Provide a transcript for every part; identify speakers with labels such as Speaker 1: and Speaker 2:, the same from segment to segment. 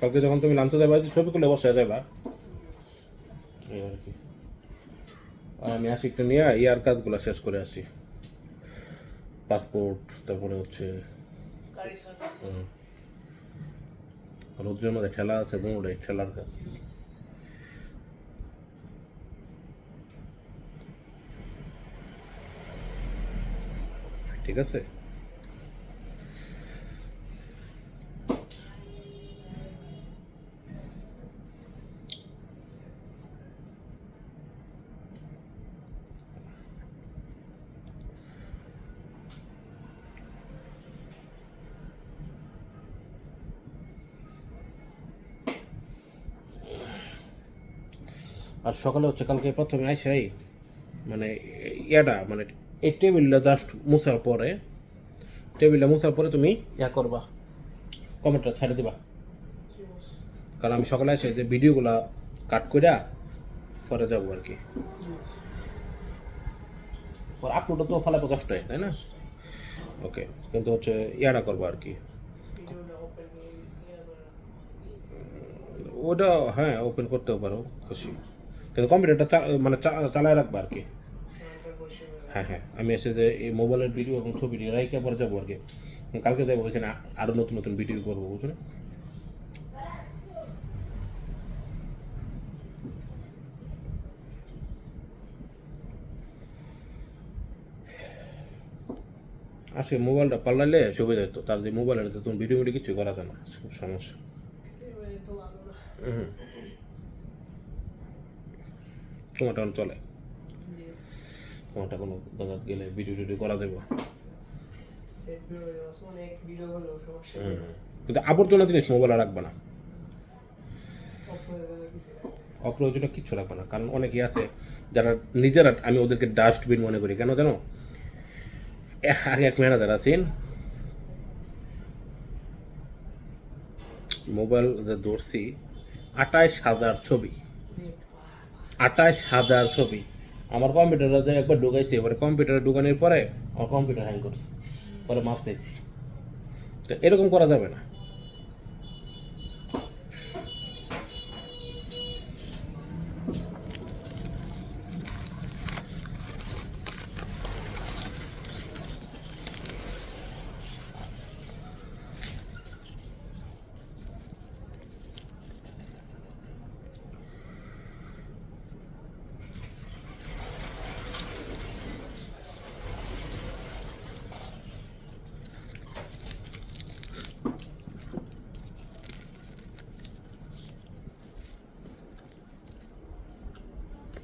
Speaker 1: কালকে যখন তুমি লাঞ্চে যাবা ছবি করলে বসে যাবা। আমি আসি একটু নিয়ে ইয়ার কাজগুলো শেষ করে আসি। পাসপোর্ট তারপরে হচ্ছে রোদ্রের মধ্যে খেলা আছে দুটাই খেলার কাজ। ঠিক আছে? আর সকালে হচ্ছে কালকে প্রথমে আইসাই মানে ইয়াটা মানে এই টেবিলটা জাস্ট মুছার পরে টেবিলটা মুছার পরে তুমি ইয়া করবা কমেন্টটা ছাড়ে দিবা। কারণ আমি সকালে আসে যে ভিডিওগুলা কাট কইরা পরে যাব আর কি। পর আপলোডটা তো ফালাতে কষ্ট হয় তাই না? ওকে কিন্তু হচ্ছে ইয়াটা করব আর কি।
Speaker 2: করে
Speaker 1: ওটা হ্যাঁ ওপেন করতেও পারো খুশি। কিন্তু কম্পিউটারটা মানে চালায় রাখব আর কি। হ্যাঁ হ্যাঁ আমি এসে যে এই মোবাইলের ভিডিও এবং ছবি রাইকে পরে যাব আর কি। কালকে যাব ওইখানে আরও নতুন নতুন ভিডিও করব বুঝছ না? আজকে মোবাইলটা পাল্টালে সুবিধা হতো তার যে মোবাইলের তো তুমি ভিডিও ভিডিও কিছু করা যায় না খুব সমস্যা। হুম তোমারটা এখন চলে। তোমারটা কোনো জায়গা গেলে ভিডিও টিডিও করা যাবে। কিন্তু আবর্জনা জিনিস মোবাইলে রাখবে না। অপ্রয়োজনীয় কিচ্ছু রাখবে না। কারণ অনেকেই আছে যারা নিজেরা আমি ওদেরকে ডাস্টবিন মনে করি। কেন জানো? আগে এক ম্যানেজার আছেন। মোবাইল যে ধরছি আঠাইশ হাজার ছবি। আঠাইশ হাজার ছবি। আমার কম্পিউটারে যে একবার ঢুকাইছি, এবারে কম্পিউটারে ঢুকানোর পরে আমার কম্পিউটার হ্যাং করছে। পরে মাফ চাইছি। তো এরকম করা যাবে না।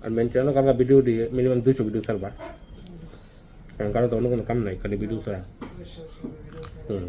Speaker 1: আর মেনটেনও কারণ ভিডিও দিয়ে মিনিমাম দুইশো ভিডিও ছাড়বা। কারণ কারও তো অন্য কোনো কাম নাই, খালি ভিডিও ছাড়া। হুম।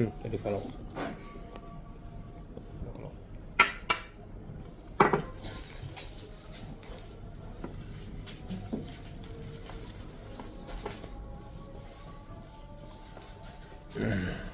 Speaker 1: Hmm. Jadi kalau Mm-hmm.